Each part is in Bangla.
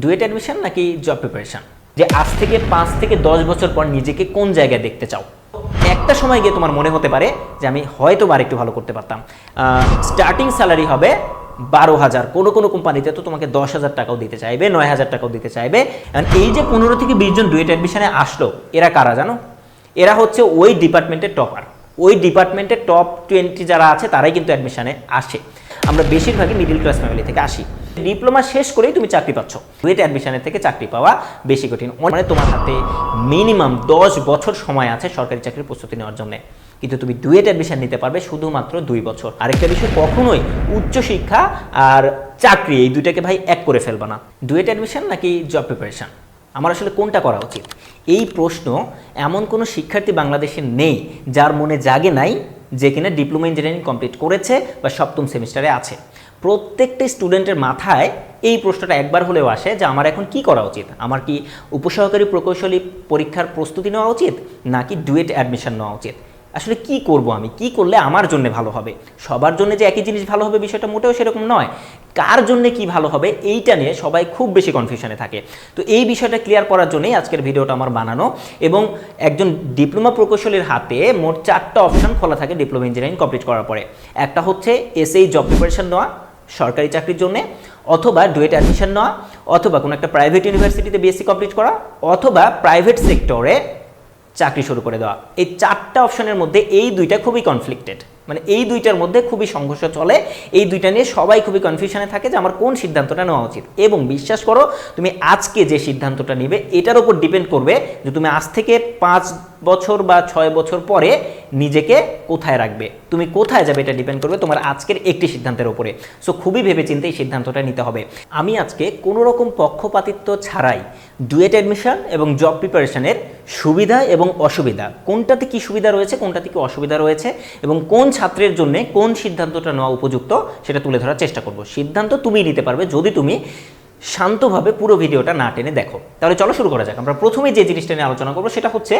ডুয়েট অ্যাডমিশন নাকি জব প্রিপারেশন যে আজ থেকে পাঁচ থেকে দশ বছর পর নিজেকে কোন জায়গায় দেখতে চাও? একটা সময় গিয়ে তোমার মনে হতে পারে যে আমি হয়তো আর একটু ভালো করতে পারতাম। স্টার্টিং স্যালারি হবে বারো হাজার। কোনো কোনো কোম্পানিতে তো তোমাকে দশ হাজার টাকাও দিতে চাইবে, নয় হাজার টাকাও দিতে চাইবে। এই যে পনেরো থেকে বিশ জন ডুয়েট অ্যাডমিশনে আসলো, এরা কারা জানো? এরা হচ্ছে ওই ডিপার্টমেন্টের টপার ওই ডিপার্টমেন্টের টপ টোয়েন্টি যারা আছে, তারাই কিন্তু অ্যাডমিশনে আসে। আমরা বেশিরভাগই মিডিল ক্লাস ফ্যামিলি থেকে আসি। ডিপ্লোমা শেষ করেই তুমি চাকরি পাচ্ছ। ডুয়েট অ্যাডমিশনের থেকে চাকরি পাওয়া বেশি কঠিন। মানে তোমার হাতে মিনিমাম দশ বছর সময় আছে সরকারি চাকরির প্রস্তুতি নেওয়ার জন্য। কিন্তু তুমি ডুয়েট অ্যাডমিশন নিতে পারবে শুধুমাত্র দুই বছর। আরেকটা বিষয়, কখনোই উচ্চশিক্ষা আর চাকরি এই দুইটাকে ভাই এক করে ফেলবা না। ডুয়েট অ্যাডমিশন নাকি জব প্রিপারেশন আমার আসলে কোনটা করা উচিত? এই প্রশ্ন এমন কোনো শিক্ষার্থী বাংলাদেশে নেই যার মনে জাগে নাই যে কিনা ডিপ্লোমা ইঞ্জিনিয়ারিং কমপ্লিট করেছে বা সপ্তম সেমিস্টারে আছে। প্রত্যেকটা স্টুডেন্টের মাথায় এই প্রশ্নটা একবার হলেও আসে যে আমার এখন কি করা উচিত? আমার কি উপসহকারী প্রকৌশলী পরীক্ষার প্রস্তুতি নেওয়া উচিত নাকি ডুয়েট অ্যাডমিশন নেওয়া উচিত? আসলে কি করব আমি? কি করলে আমার জন্য ভালো হবে? সবার জন্য যে একই জিনিস ভালো হবে বিষয়টা মোটেও সেরকম নয়। কার জন্য কি ভালো হবে এইটা নিয়ে সবাই খুব বেশি কনফিউশনে থাকে। তো এই বিষয়টা ক্লিয়ার করার জন্যই আজকের ভিডিওটা আমার বানানো এবং একজন ডিপ্লোমা প্রকৌশলীর হাতে মোট চারটা অপশন খোলা থাকে ডিপ্লোমা ইঞ্জিনিয়ারিং কমপ্লিট করার পরে। একটা হচ্ছে এসএই জব প্রিপারেশন নেওয়া সরকারি চাকরির জন্য, অথবা ডুয়েট অ্যাডমিশন নেওয়া, অথবা কোনো একটা প্রাইভেট ইউনিভার্সিটিতে বিএসসি কমপ্লিট করা, অথবা প্রাইভেট সেক্টরে চাকরি শুরু করে দেওয়া। এই চারটা অপশনের মধ্যে এই দুইটা খুবই কনফ্লিক্টেড মানে এই দুইটার মধ্যে খুবই সংঘর্ষ চলে। এই দুইটা নিয়ে সবাই খুবই কনফিউশনে থাকে যে আমার কোন সিদ্ধান্তটা নেওয়া উচিত। এবং বিশ্বাস করো, তুমি আজকে যে সিদ্ধান্তটা নিবে, এটার উপর ডিপেন্ড করবে যে তুমি আজ থেকে পাঁচ বছর বা ছয় বছর পরে নিজেকে কোথায় রাখবে? তুমি কোথায় যাবে এটা ডিপেন্ড করবে তোমার আজকের একটি সিদ্ধান্তের উপরে। সো খুবই ভেবেচিন্তে এই সিদ্ধান্তটা নিতে হবে। আমি আজকে কোনো রকম পক্ষপাতিত্ব ছাড়াই ডুয়েট অ্যাডমিশন এবং জব প্রিপারেশনের সুবিধা এবং অসুবিধা, কোনটাতে কি সুবিধা রয়েছে, কোনটাতে কি অসুবিধা রয়েছে এবং কোন ছাত্রের জন্য কোন সিদ্ধান্তটা নেওয়া উপযুক্ত সেটা তুলে ধরার চেষ্টা করব। সিদ্ধান্ত তুমিই নিতে পারবে। যদি তুমি শান্তভাবে পুরো ভিডিওটা না টেনে দেখো। তাহলে চলো শুরু করা যাক। আমরা প্রথমে যে জিনিসটা নিয়ে আলোচনা করব, সেটা হচ্ছে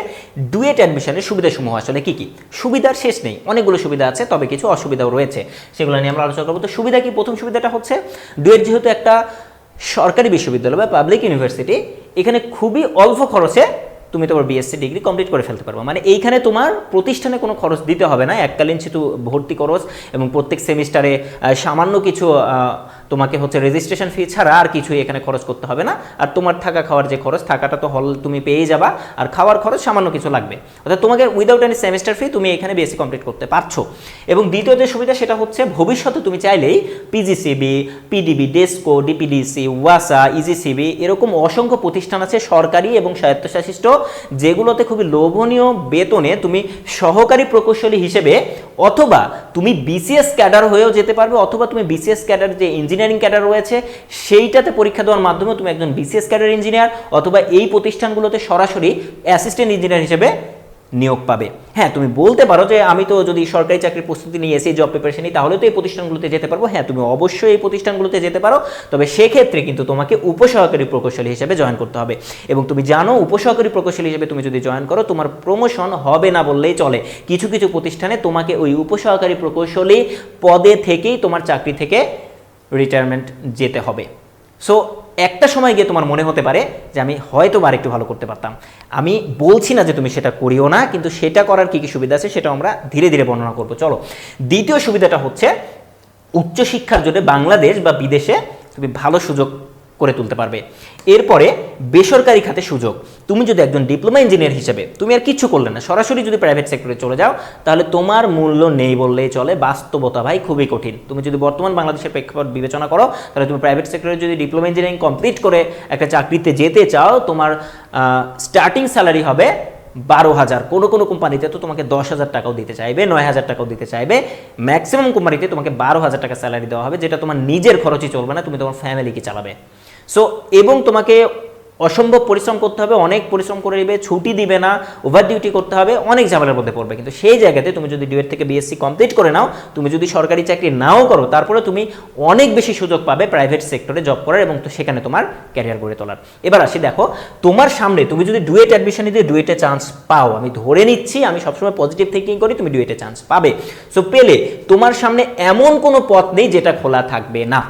ডুয়েট অ্যাডমিশনের সুবিধাসমূহ। আসলে কি কি? সুবিধার শেষ নেই। অনেকগুলো সুবিধা আছে, তবে কিছু অসুবিধাও রয়েছে। সেগুলো নিয়ে আমরা আলোচনা করব। তো সুবিধা কি? প্রথম সুবিধাটা হচ্ছে, ডুয়েট যেহেতু একটা সরকারি বিশ্ববিদ্যালয় বা পাবলিক ইউনিভার্সিটি এখানে খুবই অল্প খরচে তুমি তোমার বিএসসি ডিগ্রি কমপ্লিট করে ফেলতে পারব। মানে এইখানে তোমার প্রতিষ্ঠানে কোনো খরচ দিতে হবে না। এককালীন শুধু ভর্তি খরচ এবং প্রত্যেক সেমিস্টারে সামান্য কিছু তোমাকে হচ্ছে রেজিস্ট্রেশন ফি ছাড়া আর কিছুই এখানে খরচ করতে হবে না। আর তোমার থাকা খাওয়ার যে খরচ, থাকাটা তো হল তুমি পেয়ে যাবা। আর খাওয়ার খরচ সামান্য কিছু লাগবে। অর্থাৎ তোমাকে উইদাউট এনি সেমিস্টার ফি তুমি এখানে বিএসসি কমপ্লিট করতে পারছ। এবং দ্বিতীয় যে সুবিধা, সেটা হচ্ছে ভবিষ্যতে তুমি চাইলেই পিজিসিবি পিডিবি ডেস্কো ডিপিডিসি ওয়াসা ইজিসিবি এরকম অসংখ্য প্রতিষ্ঠান আছে সরকারি এবং স্বায়ত্তশাসিত, যেগুলোতে খুবই লোভনীয় বেতনে তুমি সহকারী প্রকৌশলী হিসেবে অথবা তুমি বিসিএস ক্যাডার হয়েও যেতে পারবে, অথবা তুমি বিসিএস ক্যাডার যে ইঞ্জিনিয়ারিং ক্যাডার রয়েছে, সেইটাতে পরীক্ষা দেওয়ার মাধ্যমে তুমি একজন বিসিএস ক্যাডার ইঞ্জিনিয়ার অথবা এই প্রতিষ্ঠানগুলোতে সরাসরি অ্যাসিস্ট্যান্ট ইঞ্জিনিয়ার হিসেবে নিয়োগ পাবে। হ্যাঁ তুমি বলতে পারো যে আমি তো যদি সরকারি চাকরির প্রস্তুতি নিয়ে এসে জব প্রিপারেশন নিই, তাহলে তো এই প্রতিষ্ঠানগুলোতে যেতে পারব। হ্যাঁ তুমি অবশ্যই এই প্রতিষ্ঠানগুলোতে যেতে পারো। তবে সেক্ষেত্রে কিন্তু তোমাকে উপসহকারী প্রকৌশলী হিসেবে জয়েন করতে হবে। এবং তুমি জানো উপসহকারী প্রকৌশলী হিসেবে তুমি যদি জয়েন করো, তোমার প্রমোশন হবে না বললেই চলে। কিছু কিছু প্রতিষ্ঠানে তোমাকে ওই উপসহকারী প্রকৌশলী পদে থেকেই তোমার চাকরি থেকে রিটায়ারমেন্ট যেতে হবে। সো একটা সময় গিয়ে তোমার মনে হতে পারে যে আমি হয়তো আর একটু ভালো করতে পারতাম। আমি বলছি না যে তুমি সেটা করিও না, কিন্তু সেটা করার কী কী সুবিধা আছে সেটা আমরা ধীরে ধীরে বর্ণনা করব। চলো, দ্বিতীয় সুবিধাটা হচ্ছে উচ্চশিক্ষার জন্য বাংলাদেশ বা বিদেশে তুমি ভালো সুযোগ করে তুলতে পারবে। এরপরে বেসরকারি খাতে সুযোগ। তুমি যদি একজন ডিপ্লোমা ইঞ্জিনিয়ার হিসেবে, তুমি আর কিছু করলে না, সরাসরি যদি প্রাইভেট সেক্টরে চলে যাও, তাহলে তোমার মূল্য নেই বললেই চলে, বাস্তবতা ভাই খুবই কঠিন। তুমি যদি বর্তমান বাংলাদেশের প্রেক্ষাপট বিবেচনা করো, তাহলে তুমি প্রাইভেট সেক্টরে যদি ডিপ্লোমা ইঞ্জিনিয়ারিং কমপ্লিট করে একটা চাকরিতে যেতে চাও, তোমার স্টার্টিং স্যালারি হবে বারো হাজার। কোনো কোনো কোম্পানিতে তো তোমাকে দশ হাজার টাকাও দিতে চাইবে, নয় হাজার টাকাও দিতে চাইবে। ম্যাক্সিমাম কোম্পানিতে তোমাকে বারো হাজার টাকা স্যালারি দেওয়া হবে, যেটা তোমার নিজের খরচই চলবে না, তুমি তোমার ফ্যামিলিকে চালাবে। সো এবং তোমাকে অসম্ভব পরিশ্রম করতে হবে, অনেক পরিশ্রম করে দিবে ছুটি দিবে না ওভার ডিউটি করতে হবে, অনেক ঝামেলার মধ্যে পড়বে। কিন্তু সেই জায়গাতে তুমি যদি ডিউয়েট থেকে বিএসসি কমপ্লিট করে নাও, তুমি যদি সরকারি চাকরি নাও করো, তারপরে তুমি অনেক বেশি সুযোগ পাবে প্রাইভেট সেক্টরে জব করার এবং সেখানে তোমার ক্যারিয়ার গড়ে তোলার। এবার আসি, দেখো, তোমার সামনে তুমি যদি ডুয়েট অ্যাডমিশন নিতে ডুয়েটে চান্স পাও, আমি ধরে নিচ্ছি, আমি সবসময় পজিটিভ থিঙ্কিং করি, তুমি ডুয়েটে চান্স পাবে। সো পেলে তোমার সামনে এমন কোনো পথ নেই যেটা খোলা থাকবে না।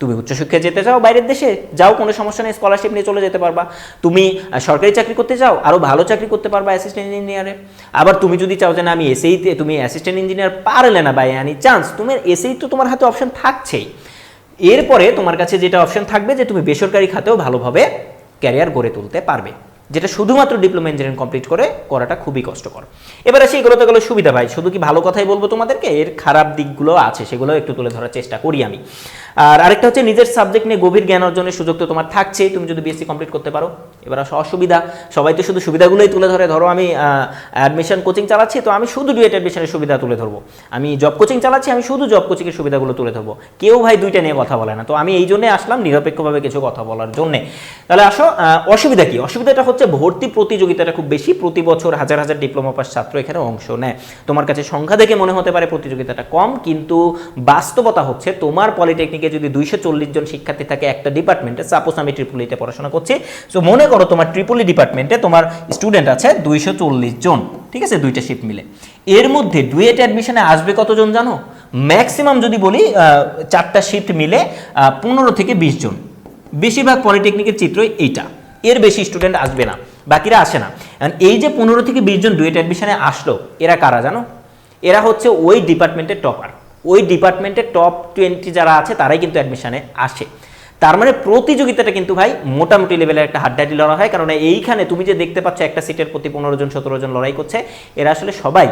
তুমি উচ্চশিক্ষায় যেতে চাও, বাইরের দেশে যাও, কোনো সমস্যা নেই স্কলারশিপ নিয়ে চলে যেতে পারবা। তুমি সরকারি চাকরি করতে চাও আরও ভালো চাকরি করতে পারবা অ্যাসিস্ট্যান্ট ইঞ্জিনিয়ারে আবার তুমি যদি চাও যে না, আমি এসএইতে তুমি অ্যাসিস্ট্যান্ট ইঞ্জিনিয়ার পারলে না বাই এনি চান্স তুমি এসএই তো তোমার হাতে অপশন থাকছেই। এরপরে তোমার কাছে যেটা অপশন থাকবে যে তুমি বেসরকারি খাতেও ভালোভাবে ক্যারিয়ার গড়ে তুলতে পারবে, যেটা শুধুমাত্র ডিপ্লোমা ইঞ্জিনিয়ারিং কমপ্লিট করে করাটা খুবই কষ্টকর। এবার আসি এগুলোতে গেলো সুবিধা ভাই, শুধু কি ভালো কথাই বলব তোমাদেরকে? এর খারাপ দিকগুলো আছে, সেগুলো একটু তুলে ধরার চেষ্টা করি আমি। আর আরেকটা হচ্ছে নিজের সাবজেক্ট নিয়ে গভীর জ্ঞান অর্জনের সুযোগ তো তোমার থাকছে তুমি যদি বিএসসি কমপ্লিট করতে পারো। এবার অসুবিধা, সবাই তো শুধু সুবিধাগুলোই তুলে ধরে। ধরো আমি অ্যাডমিশন কোচিং চালাচ্ছি, তো আমি শুধু ডুয়েট অ্যাডমিশনের সুবিধা তুলে ধরবো। আমি জব কোচিং চালাচ্ছি, আমি শুধু জব কোচিংয়ের সুবিধাগুলো তুলে ধরবো। কেউ ভাই দুইটা নিয়ে কথা বলে না। তো আমি এই জন্যে আসলাম নিরপেক্ষভাবে কিছু কথা বলার জন্যে। তাহলে আসো অসুবিধা কি? অসুবিধাটা হচ্ছে ভর্তি প্রতিযোগিতাটা খুব বেশি। প্রতি বছর হাজার হাজার ডিপ্লোমা পাস ছাত্র এখানে অংশ নেয়। তোমার কাছে সংখ্যা দেখে মনে হতে পারে প্রতিযোগিতাটা কম, কিন্তু বাস্তবতা হচ্ছে তোমার পলিটেকনিকে যদি দুইশো চল্লিশ জন শিক্ষার্থী থাকে, একটা ডিপার্টমেন্টে সাপোজ আমি ট্রিপুলিতে পড়াশোনা করছি সো মনে করো তোমার ট্রিপুলি ডিপার্টমেন্টে তোমার স্টুডেন্ট আছে দুইশো চল্লিশ জন, ঠিক আছে, দুইটা শিফট মিলে। এর মধ্যে ডুয়েট অ্যাডমিশনে আসবে কতজন জানো? ম্যাক্সিমাম যদি বলি চারটা শিফট মিলে পনেরো থেকে বিশ জন। বেশিরভাগ পলিটেকনিকের চিত্রই এইটা। এর বেশি স্টুডেন্ট আসবে না, বাকিরা আসে না। এই যে পনেরো থেকে বিশ জন ডুয়েট অ্যাডমিশনে আসলো, এরা কারা জানো? এরা হচ্ছে ওই ডিপার্টমেন্টের টপার ওই ডিপার্টমেন্টের টপ টোয়েন্টি যারা আছে, তারাই কিন্তু অ্যাডমিশানে আসে। তার মানে প্রতিযোগিতাটা কিন্তু ভাই মোটামুটি লেভেলের একটা হাড্ডাহাড্ডি লড়াই হয়। কারণ এইখানে তুমি যে দেখতে পাচ্ছ একটা সিটের প্রতি পনেরো জন, সতেরো জন লড়াই করছে, এরা আসলে সবাই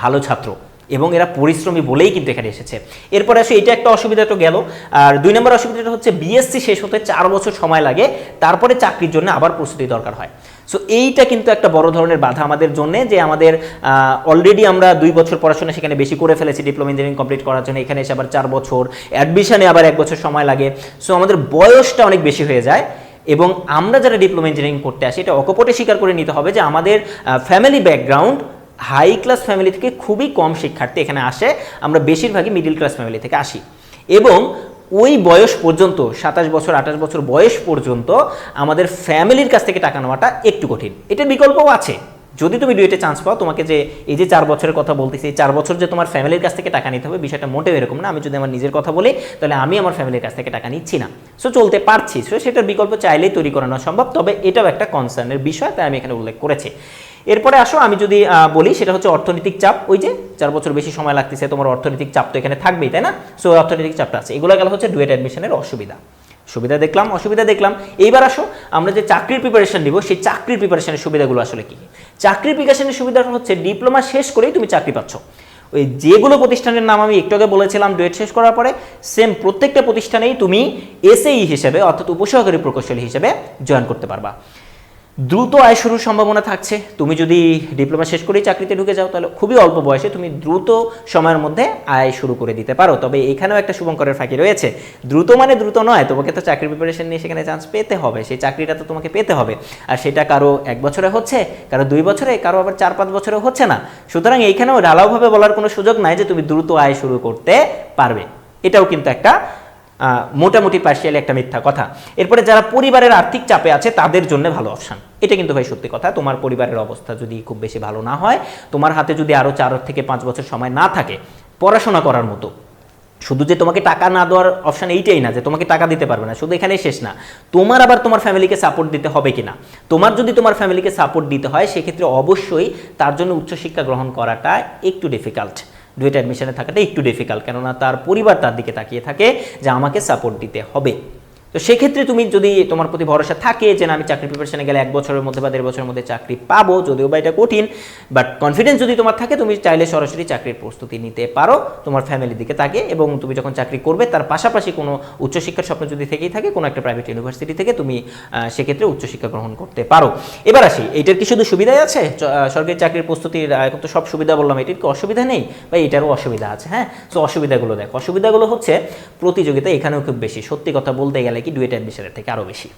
ভালো ছাত্র এবং এরা পরিশ্রমী বলেই কিন্তু এখানে এসেছে। এরপরে আসে, এটা একটা অসুবিধা তো গেল। আর দুই নম্বর অসুবিধাটা হচ্ছে বিএসসি শেষ হতে চার বছর সময় লাগে। তারপরে চাকরির জন্য আবার প্রস্তুতি দরকার হয়। সো এইটা কিন্তু একটা বড় ধরনের বাধা আমাদের জন্য যে আমাদের অলরেডি আমরা দুই বছর পড়াশোনা সেখানে বেশি করে ফেলেছি ডিপ্লোমা ইঞ্জিনিয়ারিং কমপ্লিট করার জন্য। এখানে এসে আবার চার বছর অ্যাডমিশনে আবার এক বছর সময় লাগে। সো আমাদের বয়সটা অনেক বেশি হয়ে যায় এবং আমরা যারা ডিপ্লোমা ইঞ্জিনিয়ারিং করতে আসি, এটা অকপটে স্বীকার করে নিতে হবে যে আমাদের family background high class family থেকে খুবই কম শিক্ষার্থী এখানে আসে। আমরা বেশিরভাগই মিডিল ক্লাস ফ্যামিলি থেকে আসি। এবং ওই বয়স পর্যন্ত, সাতাশ বছর, আঠাশ বছর বয়স পর্যন্ত আমাদের ফ্যামিলির কাছ থেকে টাকা নেওয়াটা একটু কঠিন। এটার বিকল্পও আছে। যদি তুমি ডুয়েটে চান্স পাও, তোমাকে যে এই যে চার বছরের কথা বলতেছি, এই চার বছর যে তোমার ফ্যামিলির কাছ থেকে টাকা নিতে হবে, বিষয়টা মোটেও এরকম না। আমি যদি আমার নিজের কথা বলি, তাহলে আমি আমার ফ্যামিলির কাছ থেকে টাকা নিচ্ছি না। সো চলতে পারছি। সো সেটার বিকল্প চাইলেই তৈরি করানো সম্ভব, তবে এটাও একটা কনসার্নের বিষয়, তাই আমি এখানে উল্লেখ করেছি। এরপরে আসো, আমি যদি বলি, সেটা হচ্ছে অর্থনৈতিক চাপ। ওই যে চার বছর বেশি সময় লাগতেছে, তোমার অর্থনৈতিক চাপ তো এখানে থাকবেই, তাই না? সো অর্থনৈতিক চাপটা আছে। এগুলো গেল হচ্ছে ডুয়েট অ্যাডমিশনের অসুবিধা। সুবিধা দেখলাম, অসুবিধা দেখলাম। এইবার আসো, আমরা যে চাকরির প্রিপারেশন নিব, সেই চাকরির প্রিপারেশনের সুবিধাগুলো আসলে কি? চাকরির প্রিপারেশনের সুবিধাটা হচ্ছে ডিপ্লোমা শেষ করেই তুমি চাকরি পাচ্ছ। ওই যেগুলো প্রতিষ্ঠানের নাম আমি একটু আগে বলেছিলাম, ডুয়েট শেষ করার পরে সেম প্রত্যেকটা প্রতিষ্ঠানেই তুমি এসএই হিসেবে, অর্থাৎ উপসহকারী প্রকৌশলী হিসেবে জয়েন করতে পারবা। দ্রুত আয় শুরুর সম্ভাবনা থাকছে। তুমি যদি ডিপ্লোমা শেষ করেই চাকরিতে ঢুকে যাও, তাহলে খুবই অল্প বয়সে তুমি দ্রুত সময়ের মধ্যে আয় শুরু করে দিতে পারো। তবে এখানেও একটা শুভঙ্করের ফাঁকি রয়েছে। দ্রুত মানে দ্রুত নয়, তোমাকে তো চাকরির প্রিপারেশন নিয়ে সেখানে চান্স পেতে হবে। সেই চাকরিটা তো তোমাকে পেতে হবে। আর সেটা কারও এক বছরে হচ্ছে, কারও দুই বছরে, কারও আবার চার পাঁচ বছরে হচ্ছে না। সুতরাং এইখানেও ঢালাওভাবে বলার কোনো সুযোগ নাই যে তুমি দ্রুত আয় শুরু করতে পারবে। এটাও কিন্তু একটা মোটামুটি পার্সিয়ালি একটা মিথ্যা কথা। এরপরে যারা পরিবারের আর্থিক চাপে আছে, তাদের জন্য ভালো অপশান এটা কিন্তু ভাই সত্যি কথা, তোমার পরিবারের অবস্থা যদি খুব বেশি ভালো না হয়, তোমার হাতে যদি আরও চার থেকে পাঁচ বছর সময় না থাকে, পড়াশোনা করার মতো, শুধু যে তোমাকে টাকা না দেওয়ার অপশন এইটাই না, যে তোমাকে টাকা দিতে পারবে না, শুধু এখানেই শেষ না। তোমার আবার তোমার ফ্যামিলিকে সাপোর্ট দিতে হবে কিনা? তোমার যদি তোমার ফ্যামিলিকে সাপোর্ট দিতে হয়, সেক্ষেত্রে অবশ্যই তার জন্য উচ্চশিক্ষা গ্রহণ করাটা একটু ডিফিকাল্ট ডুয়েট অ্যাডমিশনে থাকাটা একটু ডিফিকাল্ট কেননা তার পরিবার তার দিকে তাকিয়ে থাকে যে আমাকে সাপোর্ট দিতে হবে। তো সেক্ষেত্রে তুমি যদি তোমার প্রতি ভরসা থাকে যে আমি চাকরি প্রিপারেশনে গেলে এক বছরের মধ্যে বা দেড় বছরের মধ্যে চাকরি পাবো, যদিও বা এটা কঠিন বাট কনফিডেন্স যদি তোমার থাকে, তুমি চাইলে সরাসরি চাকরির প্রস্তুতি নিতে পারো তোমার ফ্যামিলির দিকে তাকে এবং তুমি যখন চাকরি করবে, তার পাশাপাশি কোনো উচ্চশিক্ষার স্বপ্ন যদি থেকেই থাকে, কোনো একটা প্রাইভেট ইউনিভার্সিটি থেকে তুমি সেক্ষেত্রে উচ্চশিক্ষা গ্রহণ করতে পারো। এবার আসি এইটার কি শুধু সুবিধাই আছে? সরকারি চাকরির প্রস্তুতির এখন তো সব সুবিধা বললাম, এটির কি অসুবিধা নেই? বা এটারও অসুবিধা আছে হ্যাঁ? তো অসুবিধাগুলো দেখো, অসুবিধাগুলো হচ্ছে, প্রতিযোগিতা এখানেও খুব বেশি, সত্যি কথা বলতে গেলে কি ডুয়েট অ্যাডমিশনের থেকে আরও বেশি।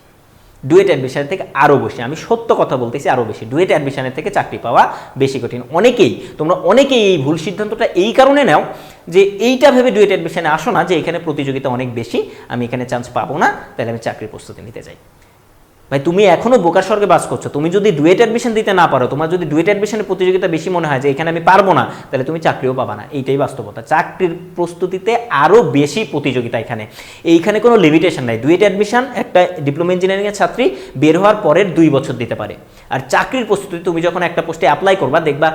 ডুয়েট অ্যাডমিশনের থেকে আরও বেশি। আমি সত্য কথা বলতেছি আরও বেশি। ডুয়েট অ্যাডমিশনের থেকে চাকরি পাওয়া বেশি কঠিন। অনেকেই, তোমরা অনেকেই এই ভুল সিদ্ধান্তটা এই কারণে নাও যে এইটা ভেবে ডুয়েট অ্যাডমিশনে আসো না যে এখানে প্রতিযোগিতা অনেক বেশি, আমি এখানে চান্স পাবো না, তাহলে আমি চাকরির প্রস্তুতি নিতে যাই ভাই, তুমি এখনও বোকার স্বর্গে বাস করছ। তুমি যদি ডুয়েট অ্যাডমিশন দিতে না পারো, তোমার যদি ডুয়েট অ্যাডমিশনের প্রতিযোগিতা বেশি মনে হয় যে এখানে আমি পারব না, তাহলে তুমি চাকরিও পাবা না। এইটাই বাস্তবতা। চাকরির প্রস্তুতিতে আরও বেশি প্রতিযোগিতা এখানে। এইখানে কোনো লিমিটেশন নাই। ডুয়েট অ্যাডমিশন একটা ডিপ্লোমা ইঞ্জিনিয়ারিংয়ের ছাত্রী বের হওয়ার পরের দুই বছর দিতে পারে। আর চাকরির প্রস্তুতি তুমি যখন একটা পোস্টে অ্যাপ্লাই করবা, দেখবা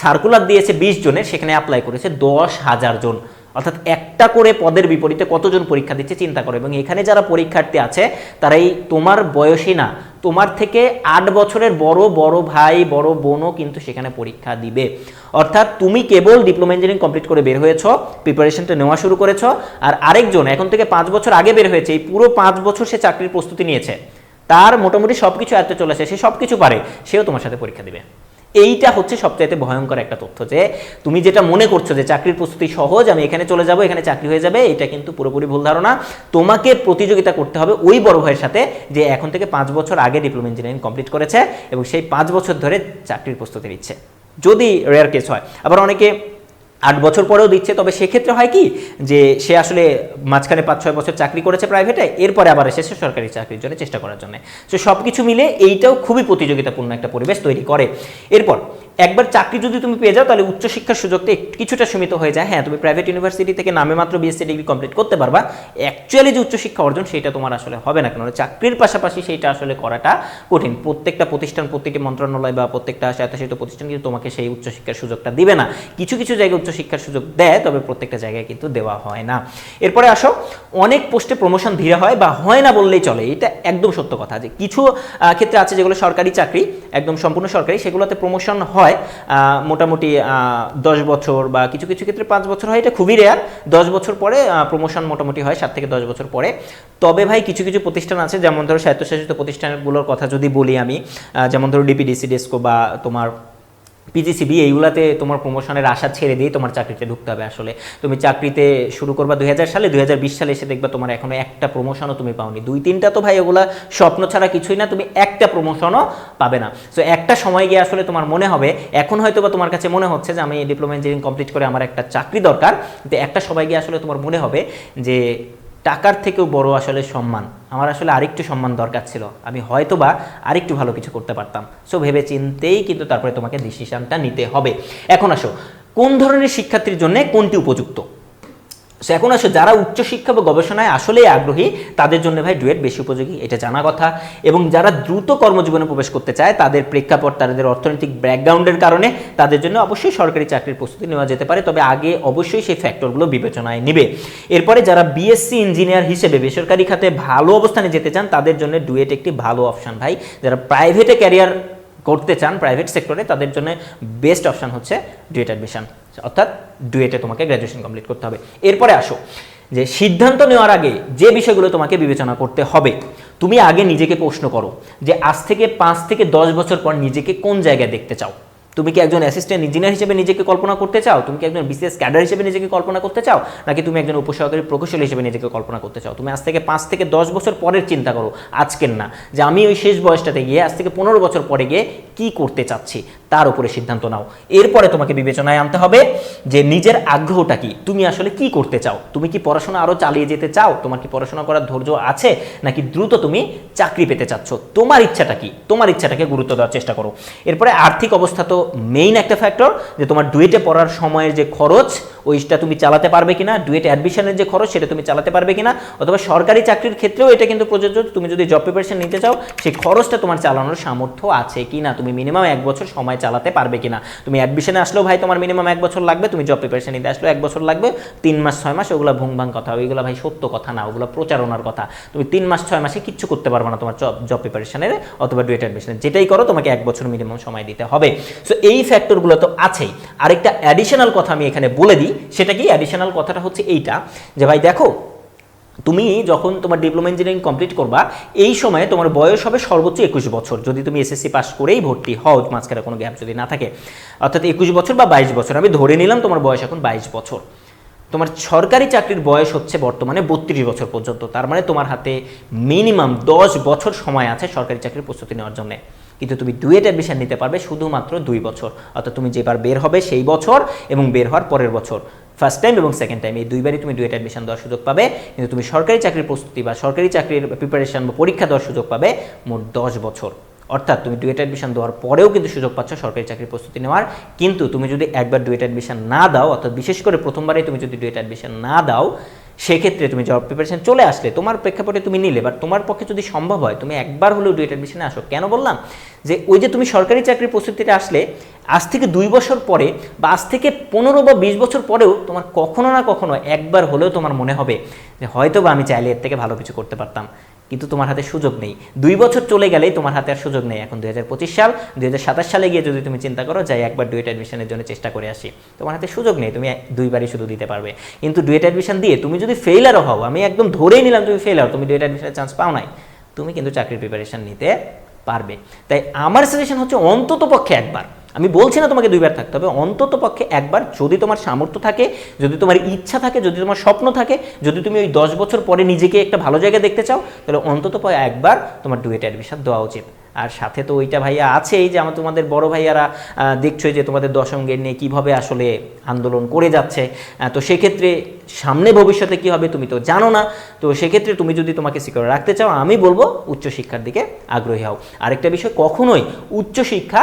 সার্কুলার দিয়েছে বিশ জনের, সেখানে অ্যাপ্লাই করেছে দশ হাজার জন। অর্থাৎ একটা করে পদের বিপরীতে কতজন পরীক্ষা দিচ্ছে চিন্তা করো। এবং এখানে যারা পরীক্ষার্থী আছে তারা এই তোমার বয়সী না। তোমার থেকে আট বছরের বড় বড় ভাই, বড় বোনও কিন্তু সেখানে পরীক্ষা দিবে। অর্থাৎ তুমি কেবল ডিপ্লোমা ইঞ্জিনিয়ারিং কমপ্লিট করে বের হয়েছ, প্রিপারেশনটা নেওয়া শুরু করেছ, আর আরেকজন এখন থেকে পাঁচ বছর আগে বের হয়েছে, এই পুরো পাঁচ বছর সে চাকরির প্রস্তুতি নিয়েছে। তার মোটামুটি সব কিছু আয়ত্তে চলে আসে সে সব কিছু পারে, সেও তোমার সাথে পরীক্ষা দিবে। এইটা হচ্ছে সবচাইতে ভয়ঙ্কর একটা তথ্য যে তুমি যেটা মনে করছ যে চাকরির প্রস্তুতি সহজ, আমি এখানে চলে যাব, এখানে চাকরি হয়ে যাবে, এটা কিন্তু পুরোপুরি ভুল ধারণা। তোমাকে প্রতিযোগিতা করতে হবে ওই বড় ভাইয়ের সাথে যে এখন থেকে পাঁচ বছর আগে ডিপ্লোমা ইঞ্জিনিয়ারিং কমপ্লিট করেছে এবং সেই পাঁচ বছর ধরে চাকরির প্রস্তুতি নিচ্ছে। যদি রেয়ার কেস হয়, আবার অনেকে আট বছর পরেও দিচ্ছে, তবে সেক্ষেত্রে হয় কি যে সে আসলে মাঝখানে পাঁচ ছয় বছর চাকরি করেছে প্রাইভেটে এরপরে আবার এসেছে সরকারি চাকরির জন্য চেষ্টা করার জন্য। তো সব কিছু মিলে এইটাও খুবই প্রতিযোগিতাপূর্ণ একটা পরিবেশ তৈরি করে। এরপর একবার চাকরি যদি তুমি পেয়ে যাও, তাহলে উচ্চশিক্ষার সুযোগটা কিছুটা সীমিত হয়ে যায়। হ্যাঁ তুমি প্রাইভেট ইউনিভার্সিটি থেকে নামে মাত্র বিএসসি ডিগ্রি কমপ্লিট করতে পারবা। অ্যাকচুয়ালি যে উচ্চশিক্ষা অর্জন, সেটা তোমার আসলে হবে না। কেন চাকরির পাশাপাশি সেইটা আসলে করাটা কঠিন। প্রত্যেকটা প্রতিষ্ঠান, প্রত্যেকটি মন্ত্রণালয় বা প্রত্যেকটা স্বায়ত্তশাসিত প্রতিষ্ঠান কিন্তু তোমাকে সেই উচ্চশিক্ষার সুযোগটা দিবে না। কিছু কিছু জায়গায় উচ্চশিক্ষার সুযোগ দেয়, তবে প্রত্যেকটা জায়গায় কিন্তু দেওয়া হয় না। এরপরে আসো, অনেক পোস্টে প্রমোশন ধীরে হয় বা হয় না বললেই চলে। এটা একদম সত্য কথা যে কিছু ক্ষেত্রে আছে যেগুলো সরকারি চাকরি, একদম সম্পূর্ণ সরকারি, সেগুলোতে প্রমোশন হয়। আহ, মোটামুটি দশ বছর বা কিছু কিছু ক্ষেত্রে পাঁচ বছর হয়। এটা খুবই রেয়ার দশ বছর পরে প্রমোশন মোটামুটি হয় সাত থেকে দশ বছর পরে। তবে ভাই কিছু কিছু প্রতিষ্ঠান আছে যেমন ধরো স্বায়ত্তশাসিত প্রতিষ্ঠানগুলোর কথা যদি বলি আমি যেমন ধরো ডিপিডিসি ডেস্কো বা তোমার পিজিসিবি এইগুলাতে তোমার প্রমোশনের আশা ছেড়ে দিয়ে তোমার চাকরিতে ঢুকতে হবে আসলে। তুমি চাকরিতে শুরু করবা দুই হাজার সালে দু হাজার বিশ সালে এসে দেখবা তোমার এখনও একটা প্রমোশনও তুমি পাওনি। দুই, তিনটা তো ভাই ওগুলা স্বপ্ন ছাড়া কিছুই না, তুমি একটা প্রমোশনও পাবে না। সো একটা সময় গিয়ে আসলে তোমার মনে হবে, এখন হয়তো বা তোমার কাছে মনে হচ্ছে যে আমি ডিপ্লোমা ইঞ্জিনিয়ারিং কমপ্লিট করে আমার একটা চাকরি দরকার। কিন্তু একটা সময় গিয়ে আসলে তোমার মনে হবে যে টাকার থেকেও বড় আসলে সম্মান। আমার আসলে আরেকটু সম্মান দরকার ছিল। আমি হয়তো বা আরেকটু ভালো কিছু করতে পারতাম। সো ভেবে চিনতেই কিন্তু তারপরে তোমাকে ডিসিশানটা নিতে হবে। এখন আসো, কোন ধরনের শিক্ষার্থীর জন্য কোনটি উপযুক্ত? সো এখন আসো, যারা উচ্চশিক্ষা বা গবেষণায় আসলেই আগ্রহী, তাদের জন্য ভাই ডুয়েট বেশি উপযোগী, এটা জানা কথা। এবং যারা দ্রুত কর্মজীবনে প্রবেশ করতে চায়, তাদের প্রেক্ষাপট, তাদের অর্থনৈতিক ব্যাকগ্রাউন্ডের কারণে তাদের জন্য অবশ্যই সরকারি চাকরির প্রস্তুতি নেওয়া যেতে পারে। তবে আগে অবশ্যই সেই ফ্যাক্টরগুলো বিবেচনায় নেবে। এরপরে যারা বিএসসি ইঞ্জিনিয়ার হিসেবে বেসরকারি খাতে ভালো অবস্থানে যেতে চান, তাদের জন্য ডুয়েট একটি ভালো অপশন ভাই। যারা প্রাইভেটে ক্যারিয়ার করতে চান প্রাইভেট সেক্টরে তাদের জন্য বেস্ট অপশান হচ্ছে ডুয়েট অ্যাডমিশন অর্থাৎ ডুয়েটে তোমাকে গ্র্যাজুয়েশন কমপ্লিট করতে হবে। এরপরে আসো, যে সিদ্ধান্ত নেওয়ার আগে যে বিষয়গুলো তোমাকে বিবেচনা করতে হবে, তুমি আগে নিজেকে প্রশ্ন করো যে আজ থেকে পাঁচ থেকে দশ বছর পর নিজেকে কোন জায়গায় দেখতে চাও? তুমি কি একজন অ্যাসিস্ট্যান্ট ইঞ্জিনিয়ার হিসেবে নিজেকে কল্পনা করতে চাও? তুমি কি একজন বিসিএস ক্যাডার হিসেবে নিজেকে কল্পনা করতে চাও? নাকি তুমি একজন উপসহকারী প্রকৌশলী হিসেবে নিজেকে কল্পনা করতে চাও? তুমি আজ থেকে পাঁচ থেকে দশ বছর পরের চিন্তা করো, আজকের না। যে আমি ওই শেষ বয়সটাতে গিয়ে, আজ থেকে পনেরো বছর পরে গিয়ে কি করতে চাচ্ছি? তার উপরে সিদ্ধান্ত নাও। এরপরে তোমাকে বিবেচনায় আনতে হবে যে নিজের আগ্রহটা কি? তুমি আসলে কি করতে চাও? তুমি কি পড়াশোনা আরও চালিয়ে যেতে চাও? তোমার কি পড়াশোনা করার ধৈর্য আছে? নাকি দ্রুত তুমি চাকরি পেতে চাচ্ছ? তোমার ইচ্ছাটা কি? তোমার ইচ্ছাটাকে গুরুত্ব দেওয়ার চেষ্টা করো। এরপরে আর্থিক অবস্থা তো মেইন একটা ফ্যাক্টর যে তোমার ডুয়েটে পড়ার সময়ের যে খরচ, ওইটা তুমি চালাতে পারবে কিনা? ডুয়েট অ্যাডমিশনের যে খরচ, সেটা তুমি চালাতে পারবে কিনা? অথবা সরকারি চাকরির ক্ষেত্রেও এটা কিন্তু প্রযোজ্য। তুমি যদি জব প্রিপারেশন নিতে চাও, সেই খরচটা তোমার চালানোর সামর্থ্য আছে কিনা? তুমি মিনিমাম এক বছর সময় চালাতে পারবে কিনা? তুমি অ্যাডমিশনে আসলেও ভাই তোমার মিনিমাম এক বছর লাগবে, তুমি জব প্রিপারেশন নিতে আসলেও এক বছর লাগবে, তিন মাস, ছয় মাস ওগুলো ভুং ভাং কথা, ওইগুলো ভাই সত্য কথা না, ওগুলো প্রচারণার কথা। তুমি তিন মাস, ছয় মাসে কিচ্ছু করতে পারবে না তোমার জব জব প্রিপারেশনের অথবা ডুয়েট অ্যাডমিশনের যেটাই করো তোমাকে এক বছর মিনিমাম সময় দিতে হবে। সো এই ফ্যাক্টরগুলো তো আছেই। আরেকটা অ্যাডিশনাল কথা আমি এখানে বলে দিই, সেটা কি? অ্যাডিশনাল কথাটা হচ্ছে এইটা যে ভাই দেখো তুমি যখন তোমার ডিপ্লোমা ইঞ্জিনিয়ারিং কমপ্লিট করবা, এই সময়ে তোমার বয়স হবে সর্বোচ্চ একুশ বছর। যদি তুমি এসএসসি পাস করেই ভর্তি হও, মাঝখানে কোনো গ্যাপ যদি না থাকে, অর্থাৎ একুশ বছর বা বাইশ বছর, আমি ধরে নিলাম তোমার বয়স এখন বাইশ বছর। তোমার সরকারি চাকরির বয়স হচ্ছে বর্তমানে বত্রিশ বছর পর্যন্ত, তার মানে তোমার হাতে মিনিমাম দশ বছর সময় আছে সরকারি চাকরির প্রস্তুতি নেওয়ার জন্য। কিন্তু তুমি ডুয়েট অ্যাডমিশন নিতে পারবে শুধুমাত্র দুই বছর, অর্থাৎ তুমি যেবার বের হবে সেই বছর এবং বের হওয়ার পরের বছর। ফার্স্ট টাইম এবং সেকেন্ড টাইম এই দুইবারই তুমি ডুয়েট অ্যাডমিশন দেওয়ার সুযোগ পাবে। কিন্তু তুমি সরকারি চাকরির প্রস্তুতি বা সরকারি চাকরির প্রিপারেশন বা পরীক্ষা দেওয়ার সুযোগ পাবে মোট দশ বছর। অর্থাৎ তুমি ডুয়েট অ্যাডমিশন দেওয়ার পরেও কিন্তু সুযোগ পাচ্ছ সরকারি চাকরির প্রস্তুতি নেওয়ার। কিন্তু তুমি যদি একবার ডুয়েট অ্যাডমিশন না দাও, অর্থাৎ বিশেষ করে প্রথমবারেই তুমি যদি ডুয়েট অ্যাডমিশন না দাও, সেক্ষেত্রে তুমি জব প্রিপারেশন চলে আসলে তোমার প্রেক্ষাপটে তুমি নিলে বাট তোমার পক্ষে যদি সম্ভব হয়, তুমি একবার হলেও ডুয়েট অ্যাডমিশনে আসো। কেন বললাম? যে ওই যে তুমি সরকারি চাকরির প্রস্তুতিতে আসলে আজ থেকে দুই বছর পরে বা আজ থেকে পনেরো বা বিশ বছর পরেও তোমার কখনো না কখনো একবার হলেও তোমার মনে হবে যে হয়তো বা আমি চাইলে এর থেকে ভালো কিছু করতে পারতাম। কিন্তু তোমার হাতে সুযোগ নেই। দুই বছর চলে গেলেই তোমার হাতে আর সুযোগ নেই। এখন দুই হাজার পঁচিশ সাল, দুই হাজার সাতাশ সালে গিয়ে যদি তুমি চিন্তা করো, যাই একবার ডুয়েট অ্যাডমিশনের জন্য চেষ্টা করে আসি, তোমার হাতে সুযোগ নেই, তুমি দুইবারই শুধু দিতে পারবে। কিন্তু ডুয়েট অ্যাডমিশন দিয়ে তুমি যদি ফেইলারও হও, আমি একদম ধরেই নিলাম তুমি ফেইলার তুমি ডুয়েট অ্যাডমিশনের চান্স পাও নাই, তুমি কিন্তু চাকরির প্রিপারেশন নিতে পারবে। তাই আমার সাজেশন হচ্ছে অন্তত পক্ষে একবার আমি বলছি না তোমাকে দুইবার থাকতে হবে অন্তত পক্ষে একবার যদি তোমার সামর্থ্য থাকে যদি তোমার ইচ্ছা থাকে যদি তোমার স্বপ্ন থাকে যদি তুমি ওই দশ বছর পরে নিজেকে একটা ভালো জায়গায় দেখতে চাও তাহলে অন্তত একবার তোমার ডুয়েট অ্যাডমিশন দেওয়া উচিত। আর সাথে তো ওইটা ভাইয়া আছেই যে আমার তোমাদের বড় ভাইয়ারা আহ, দেখছোই যে তোমাদের দশম গেট নিয়ে কীভাবে আসলে আন্দোলন করে যাচ্ছে। তো সেক্ষেত্রে সামনে ভবিষ্যতে কি হবে তুমি তো জানো না। তো সেক্ষেত্রে তুমি যদি তোমাকে সিকিউর রাখতে চাও, আমি বলব উচ্চশিক্ষার দিকে আগ্রহী হও। আরেকটা বিষয়, কখনোই উচ্চশিক্ষা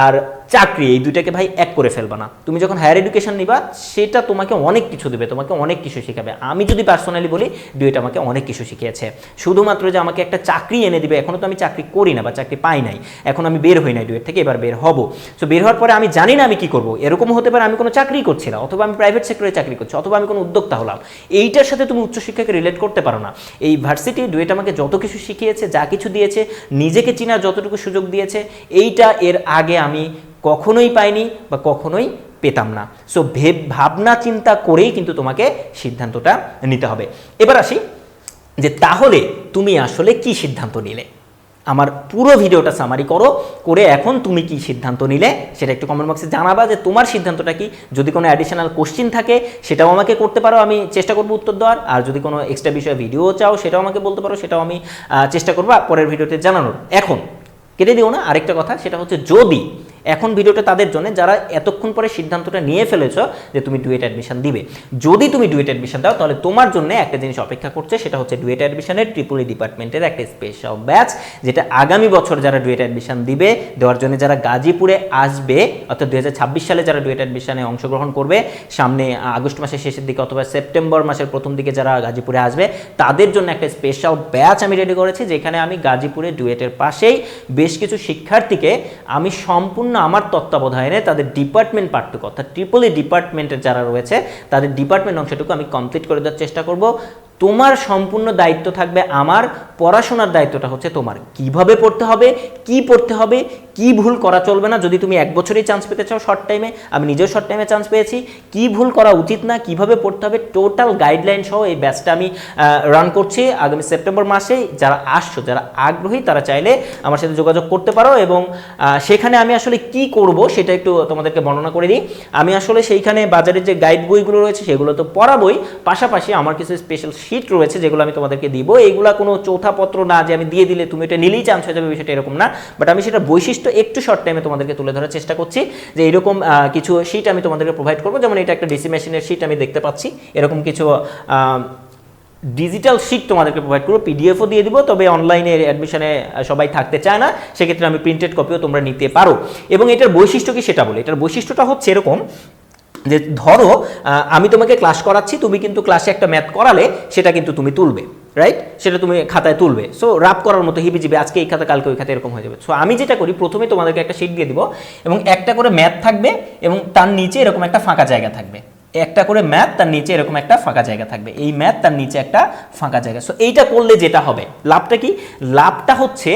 আর চাকরি এই দুইটাকে ভাই এক করে ফেলবা না। তুমি যখন হায়ার এডুকেশন নিবা, সেটা তোমাকে অনেক কিছু দেবে, তোমাকে অনেক কিছু শেখাবে। আমি যদি পার্সোনালি বলি ডুয়েট আমাকে অনেক কিছু শিখিয়েছে। শুধুমাত্র যে আমাকে একটা চাকরি এনে দিবে এখনও তো আমি চাকরি করি না বা চাকরি পাই নাই। এখন আমি বের হই নাই ডুয়েট থেকে, এবার বের হব। সো বের হওয়ার পরে আমি জানি না আমি কি করব। এরকম হতে পারে আমি কোনো চাকরি করছি না, অথবা আমি প্রাইভেট সেক্টরে চাকরি করছি, অথবা আমি কোনো উদ্যোক্তা হলাম। এইটার সাথে তুমি উচ্চশিক্ষাকে রিলেট করতে পারো না। এই ভার্সিটি ডুয়েট আমাকে যত কিছু শিখিয়েছে, যা কিছু দিয়েছে, নিজেকে চেনার যতটুকু সুযোগ দিয়েছে, এইটা এর আগে আমি কখনোই পাইনি বা কখনোই পেতাম না। সো ভেব ভাবনা চিন্তা করেই কিন্তু তোমাকে সিদ্ধান্তটা নিতে হবে। এবার আসি যে তাহলে তুমি আসলে কি সিদ্ধান্ত নিলে? আমার পুরো ভিডিওটা সামারি করো, করে এখন তুমি কি সিদ্ধান্ত নিলে সেটা একটু কমেন্ট বক্সে জানাবা যে তোমার সিদ্ধান্তটা কি। যদি কোনো অ্যাডিশনাল কোশ্চিন থাকে, সেটাও আমাকে করতে পারো, আমি চেষ্টা করব উত্তর দেওয়ার। আর যদি কোনো এক্সট্রা বিষয়ে ভিডিও চাও, সেটাও আমাকে বলতে পারো, সেটাও আমি চেষ্টা করব পরের ভিডিওতে জানানোর। এখন, কেটে দিও না, আরেকটা কথা, সেটা হচ্ছে যদি এখন ভিডিওটা তাদের জন্য, যারা এতক্ষণ পরে সিদ্ধান্তটা নিয়ে ফেলেছো যে তুমি ডুয়েট অ্যাডমিশন দিবে। যদি তুমি ডুয়েট অ্যাডমিশন দাও, তাহলে তোমার জন্য একটা জিনিস অপেক্ষা করছে, সেটা হচ্ছে ডুয়েট অ্যাডমিশনের ট্রিপুলি ডিপার্টমেন্টের একটা স্পেশাল ব্যাচ যেটা আগামী বছর যারা ডুয়েট অ্যাডমিশন দিবে, দেওয়ার জন্য যারা গাজীপুরে আসবে, অর্থাৎ দু হাজার ছাব্বিশ সালে যারা ডুয়েট অ্যাডমিশনে অংশগ্রহণ করবে, সামনে আগস্ট মাসের শেষের দিকে অথবা সেপ্টেম্বর মাসের প্রথম দিকে যারা গাজীপুরে আসবে, তাদের জন্য একটা স্পেশাল ব্যাচ আমি রেডি করেছি, যেখানে আমি গাজীপুরে ডুয়েটের পাশেই বেশ কিছু শিক্ষার্থীকে আমি সম্পূর্ণ আমার তত্ত্বাবধায়নে তাদের ডিপার্টমেন্ট পার্টটুকু অর্থাৎ ট্রিপল ট্রিপলি ডিপার্টমেন্টের যারা রয়েছে, তাদের ডিপার্টমেন্ট অংশটুকু আমি কমপ্লিট করে দেওয়ার চেষ্টা করব। তোমার সম্পূর্ণ দায়িত্ব থাকবে আমার পড়াশোনার দায়িত্বটা হচ্ছে তোমার। কীভাবে পড়তে হবে, কি পড়তে হবে, কি ভুল করা চলবে না, যদি তুমি এক বছরেই চান্স পেতে চাও শর্ট টাইমে আমি নিজেও শর্ট টাইমে চান্স পেয়েছি। কি ভুল করা উচিত না, কীভাবে পড়তে হবে টোটাল গাইডলাইন সহ এই ব্যাচটা আমি রান করছি আগামী সেপ্টেম্বর মাসে। যারা আসছো, যারা আগ্রহী, তারা চাইলে আমার সাথে যোগাযোগ করতে পারো এবং সেখানে আমি আসলে কি করব সেটা একটু তোমাদেরকে বর্ণনা করে দিই। আমি আসলে সেইখানে বাজারের যে গাইড বইগুলো রয়েছে, সেগুলো তো পড়াবই। পাশাপাশি আমার কিছু স্পেশাল শিট রয়েছে, যেগুলো আমি তোমাদেরকে দিব। এইগুলা কোনো চৌথা পত্র না যে আমি দিয়ে দিলে তুমি এটা নিলেই চান্স হয়ে যাবে, বিষয়টা এরকম না। বাট আমি সেটা বৈশিষ্ট্য একটু শর্ট টাইমে তোমাদেরকে তুলে ধরার চেষ্টা করছি যে এরকম কিছু শিট আমি তোমাদেরকে প্রোভাইড করব। যেমন এটা একটা ডিসি মেশিনের শিট আমি দেখতে পাচ্ছি। এরকম কিছু ডিজিটাল শিট তোমাদেরকে প্রোভাইড করব। পিডিএফও দিয়ে দিব, তবে অনলাইনে অ্যাডমিশনে সবাই থাকতে চায় না। সেক্ষেত্রে আমি প্রিন্টেড কপিও তোমরা নিতে পারো। এবং এটার বৈশিষ্ট্য কি সেটা বলি। এটার বৈশিষ্ট্যটা হচ্ছে এরকম যে ধরো আমি তোমাকে ক্লাস করাচ্ছি, তুমি কিন্তু ক্লাসে একটা ম্যাথ করালে সেটা কিন্তু তুমি তুলবে। রাইট সেটা তুমি খাতায় তুলবে। সো রাপ করার মতো হিবিজিবি আজকে এই খাতা, কালকে ওই খাতা এরকম হয়ে যাবে। সো আমি যেটা করি, প্রথমে তোমাদেরকে একটা শিট দিয়ে দিব এবং একটা করে ম্যাথ থাকবে এবং তার নিচে এরকম একটা ফাঁকা জায়গা থাকবে। একটা করে ম্যাথ, তার নিচে এরকম একটা ফাঁকা জায়গা থাকবে। এই ম্যাথ, তার নিচে একটা ফাঁকা জায়গা। সো এইটা করলে যেটা হবে, লাভটা কি? লাভটা হচ্ছে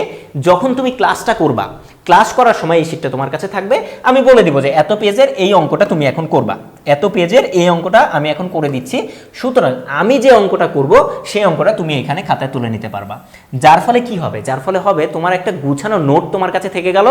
যখন তুমি ক্লাসটা করবা। ক্লাস করার সময় এই শিটটা তোমার কাছে থাকবে। আমি বলে দিব যে, এত পেজের এই অঙ্কটা তুমি এখন করবা। এত পেজের এই অঙ্কটা আমি এখন করে দিচ্ছি। সুতরাং আমি যে অঙ্কটা করব, সেই অঙ্কটা তুমি এখানে খাতায় তুলে নিতে পারবা। যার ফলে কি হবে? যার ফলে হবে তোমার একটা গুছানো নোট তোমার কাছে থেকে গেল।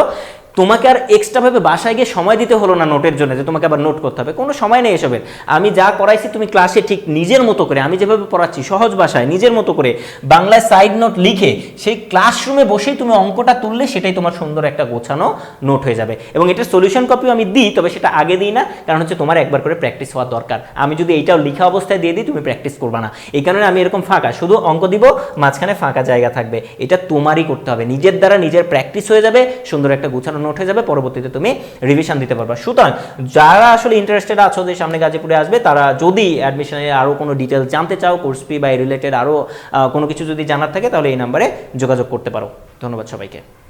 তোমাকে আর এক্সট্রাভাবে বাসায় গিয়ে সময় দিতে হলো না নোটের জন্য যে তোমাকে আবার নোট করতে হবে। কোনো সময় নেই এসবের। আমি যা করাইছি তুমি ক্লাসে ঠিক নিজের মতো করে, আমি যেভাবে পড়াচ্ছি সহজ ভাষায় নিজের মতো করে বাংলায় সাইড নোট লিখে সেই ক্লাসরুমে বসেই তুমি অঙ্কটা তুললে সেটাই তোমার সুন্দর একটা গোছানো নোট হয়ে যাবে। এবং এটার সলিউশন কপিও আমি দিই, তবে সেটা আগে দিই না। কারণ হচ্ছে তোমার একবার করে প্র্যাকটিস হওয়ার দরকার। আমি যদি এইটাও লিখা অবস্থায় দিয়ে দিই, তুমি প্র্যাকটিস করবে না। এই কারণে আমি এরকম ফাঁকা। শুধু অঙ্ক দিব, মাঝখানে ফাঁকা জায়গা থাকবে। এটা তোমারই করতে হবে। নিজের দ্বারা নিজের প্র্যাকটিস হয়ে যাবে, সুন্দর একটা গুছানো নোট হয়ে যাবে, পরবর্তীতে তুমি রিভিশন দিতে পারবা। সুতরাং, যারা আসলে ইন্টারেস্টেড আছো যে সামনে গাজীপুরে আসবে, তারা যদি অ্যাডমিশনের আরও কোনো ডিটেলস জানতে চাও কোর্স ফি বা রিলেটেড আরও কোনো কিছু যদি জানার থাকে, তাহলে এই নাম্বারে যোগাযোগ করতে পারো। ধন্যবাদ সবাইকে।